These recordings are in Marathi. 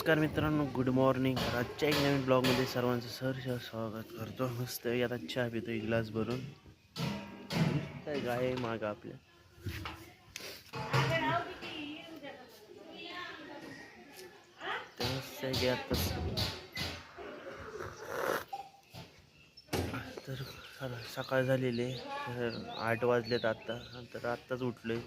नमस्कार मित्रांनो गुड मॉर्निंग आजच्या एक नवीन ब्लॉगमध्ये सर्वांचं सहर्ष स्वागत करतो. मस्त आता चहा पितो एक ग्लास भरून. काय गाय आहे मागं आपल्या. तर आत्ताच तर सकाळ झालेली आठ वाजलेत आत्ता तर आत्ताच उठलोय.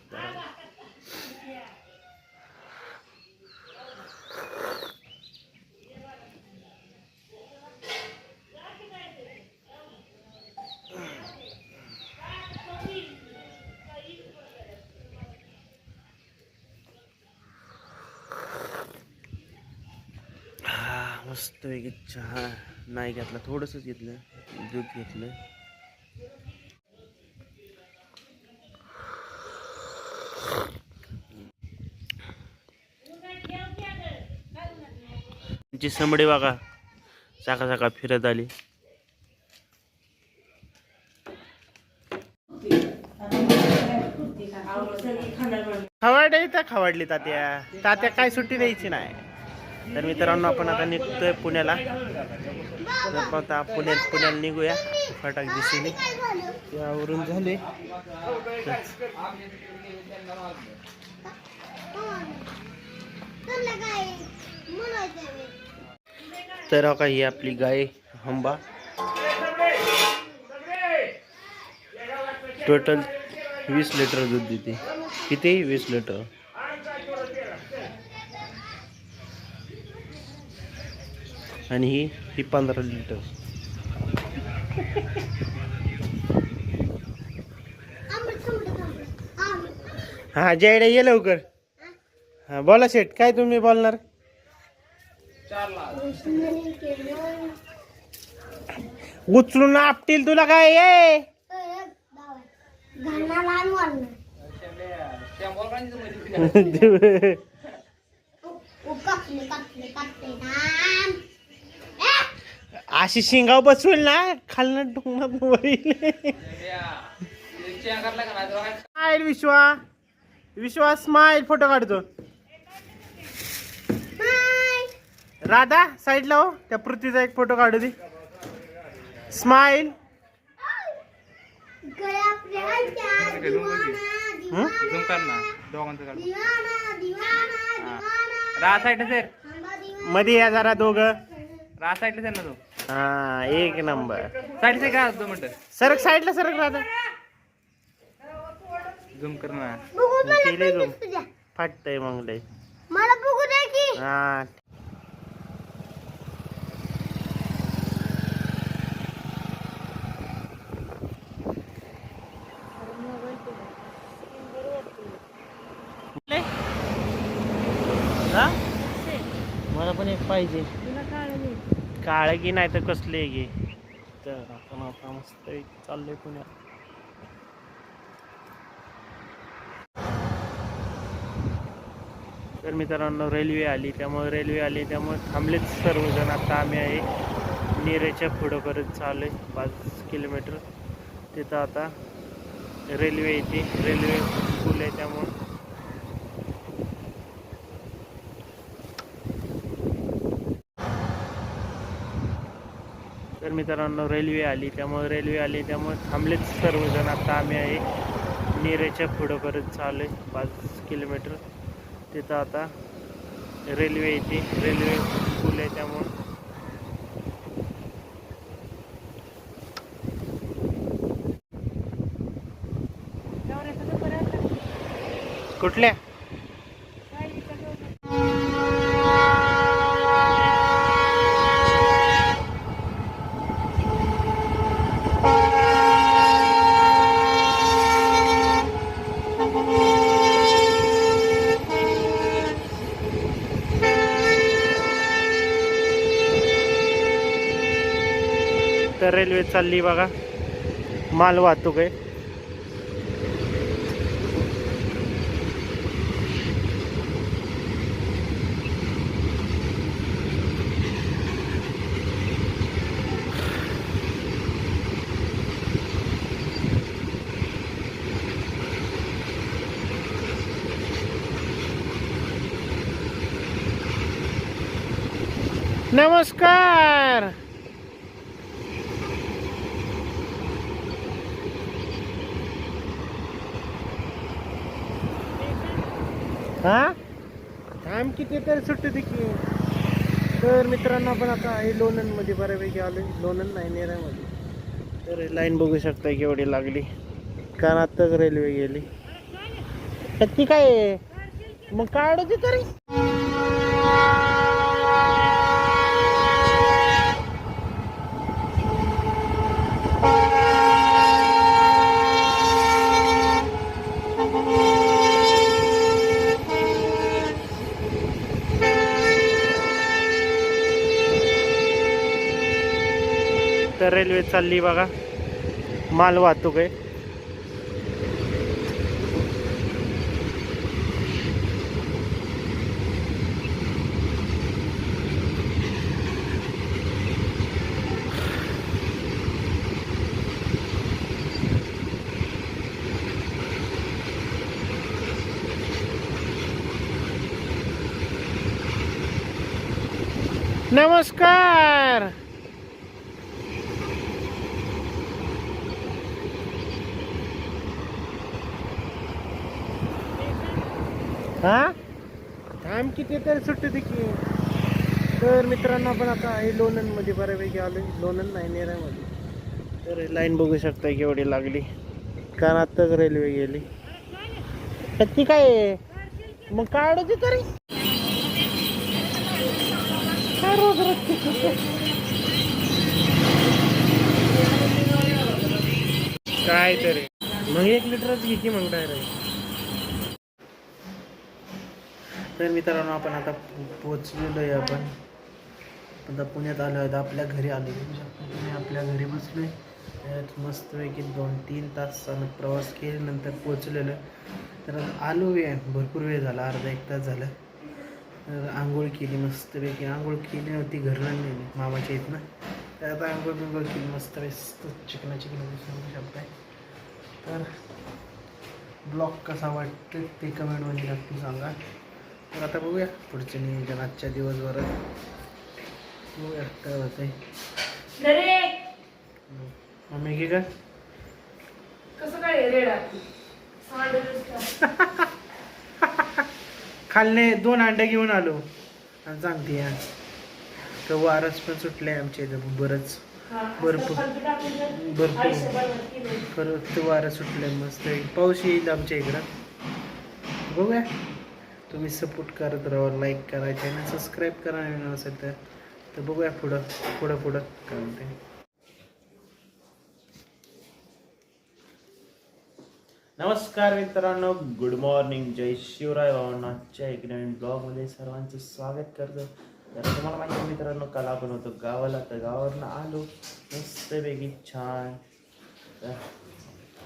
मस्त एक चहा नाही घेतला थोडंसंच घेतलं दूध घेतलं. त्यांची समडी बघा सकाळ सकाळ फिरत आली. खवाड तर खवाडली तात्या. तात्या काय सुट्टी द्यायची नाही. तर मित्रांनो आपण आता निघतोय पुण्याला. तर आपण आता पुण्यात पुण्याला निघूया. फटाक दिशेने त्यावरून झाले. तर का ही आपली गाय हंबा. टोटल वीस लिटर दूध देते. किती? वीस लिटर आणि ही ही पंधरा लिटर हा जयडे ये लवकर हा बोला शेठ काय तुम्ही बोलणार उचलून आपटील तुला काय ये अशी शिंगाव बसवेल ना खालनं वरील स्माईल विश्वा. विश्वा स्माईल फोटो काढतो. राधा साईडला हो. त्या पृथ्वीचा एक फोटो काढू दे. स्माईल झूम कर ना. दोघांचं काढ. राहा साईडला सरमध्ये या जरा दोघं. राहा साईडला सर ना तू. हा एक नंबर. साईड से का दोन मिनिटं. सरक साईडला सरक राधा झूम कर ना. केले झूम फाटतय मग लय. मला बघू दे की. हा. हा? मला पण एक पाहिजे. काळ की नाही तर कसले घे. तर आपण आता मस्त चाललोय पुण्यात तर मित्रांनो रेल्वे आली. त्यामुळे रेल्वे आली त्यामुळे थांबलेच सर्वजण. आता आम्ही आहे नेरेच्या पुढं परत चालू आहे पाच किलोमीटर. तिथं आता रेल्वे येते. रेल्वे पूल आहे त्यामुळं. तर मित्रांनो रेल्वे आली. त्यामुळे रेल्वे आली. त्यामुळे थांबलेच सर्वजण. आता आम्ही आहे नेरेच्या पुढं परत चालू आहे पाच किलोमीटर. तिथं आता रेल्वे येते. रेल्वे पूल आहे त्यामुळं. कुठल्या? रेलवे चल बल माल वाहतूक आहे. नमस्कार! हा? थांब किती तर सुट्टी दे की. तर मित्रांनो आपण आता आहे लोणंदमध्ये बऱ्यापैकी आलो. लोणंद नाही नेऱ्यामध्ये तर लाईन बघू शकता केवढी लागली. कारण आत्ताच रेल्वे गेली. तर ती काय? मग काढू तरी? तर रेल्वे चालली बघा. माल वाहतूक आहे. नमस्कार! हा? थांब किती तर सुट्टी देखील तर मित्रांनो आपण आता हे लोणंदमध्ये. बऱ्यापैकी आलो. लोणंद नाही नेरामध्ये. तर लाईन बघू शकता केवढी लागली. कारण आत्ताच रेल्वे गेली. तर ती काय मग काढू तरी? काय रोज काय तरी मग एक लिटरच घे की मग डायरेक्ट तर मित्रांनो आपण आता पोचलेलो आहे आपण आता पुण्यात आलो आहे आपल्या घरी आलो तुम्ही आपल्या घरी बसलोय. त्यात मस्तपैकी दोन तीन तास प्रवास केल्यानंतर पोचलेलो. तर आलो वेळ भरपूर वेळ झाला अर्धा एक तास झाला. तर आंघोळ केली मस्तपैकी. आंघोळ केली होती घरनं नेली मामाच्या इथनं. तर आता आंघोळ बिंघोळ केली मस्त मस्त चिकना चिकना सांगू शकताय तर ब्लॉग कसा वाटतो ते कमेंटमध्ये नक्की सांगा. तर आता बघूया पुढचे नियोजन आजच्या दिवसभरात. बघूया काय होतंय. मम्मी घे का कसं काय रेडा खाल्ले दोन अंडे घेऊन आलो. आणि सांगते या तर वारस पण सुटले आमच्या इथं बरंच. भरपूर. भरपूर. परत वारं सुटलं मस्त. पाऊस येईल आमच्या इकडं. बघूया. तुम्ही सपोर्ट करत राहा लाईक करा चॅनल सबस्क्राईब करा नवीन असेल तर तर बघूया पुढं पुढं पुढं काय म्हणते नमस्कार मित्रांनो गुड मॉर्निंग जय शिवराय भावनाच्या एक नवीन ब्लॉगमध्ये सर्वांचं स्वागत करतो. तर तुम्हाला माहिती आहे मित्रांनो काल आपण होतो गावाला. तर गावावरनं आलो मस्तपैकी छान.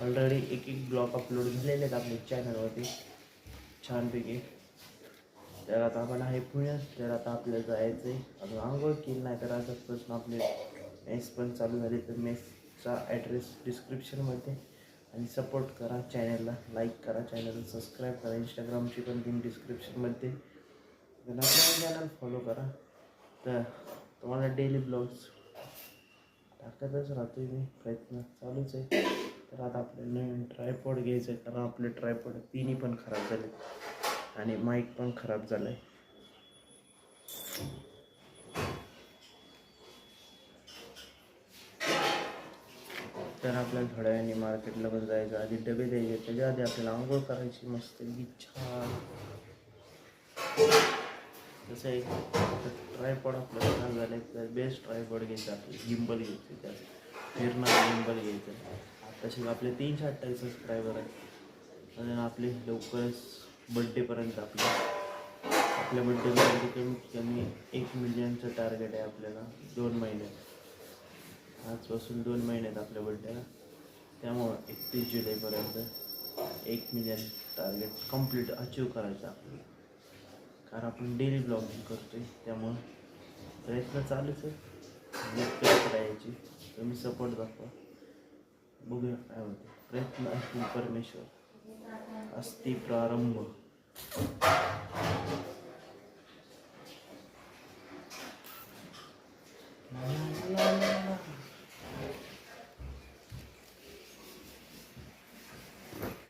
ऑलरेडी एक एक ब्लॉग अपलोड झालेले आहेत आपल्या चॅनलवरती छानपैकी. तर आता आपण आहे पुण्यात तर आता आपल्याला जायचं आहे अजून आंघोळ केली नाही तर आजपासून आपले मेस पण चालू झाले तर मेसचा ॲड्रेस डिस्क्रिप्शनमध्ये आणि सपोर्ट करा चॅनलला लाईक करा चॅनलला सबस्क्राईब करा. इंस्टाग्रामची पण लिंक डिस्क्रिप्शनमध्ये आणि आपलं चॅनल फॉलो करा. तर तुम्हाला डेली ब्लॉग्स टाकतच राहतो मी. प्रयत्न चालूच आहे. तर आता आपल्याला नवीन ट्रायपॉड घ्यायचं आहे. कारण आपले ट्रायपॉड तिन्ही पण खराब झाले आणि माईक पण खराब झालं आहे तर आपल्याला थोड्या वेळाने मार्केटला पण जायचं. आधी डबे द्यायचे त्याच्या आधी आपल्याला आंघोळ करायची मस्त छान. तसं एक ट्रायपॉड आपल्याला छान झालं तर बेस्ट ट्रायपॉड घ्यायचं आपलं. गिंबल घ्यायचं त्यात. फिरणार गिंबल घ्यायचं. तसे आपले तीनशे अठ्ठावीस सबस्क्रायबर आहेत. आणि आपले लवकरच बड्डेपर्यंत आपल्या आपल्या बड्डेपर्यंत कमीत कमी एक मिलियनचं टार्गेट आहे आपल्याला दोन महिन्यात. आजपासून दोन महिन्यात आपल्या बड्डेला त्यामुळं एकतीस जुलैपर्यंत एक मिलियन टार्गेट कंप्लीट अचीव करायचं आपल्याला. कारण आपण डेली ब्लॉगिंग करतोय त्यामुळं प्रयत्न चालूच आहे. करायची. तुम्ही सपोर्ट दाखवा. बघूया काय होतं प्रयत्न असतील परमेश्वर. અસ્થિ પ્રારંભ Mm-hmm.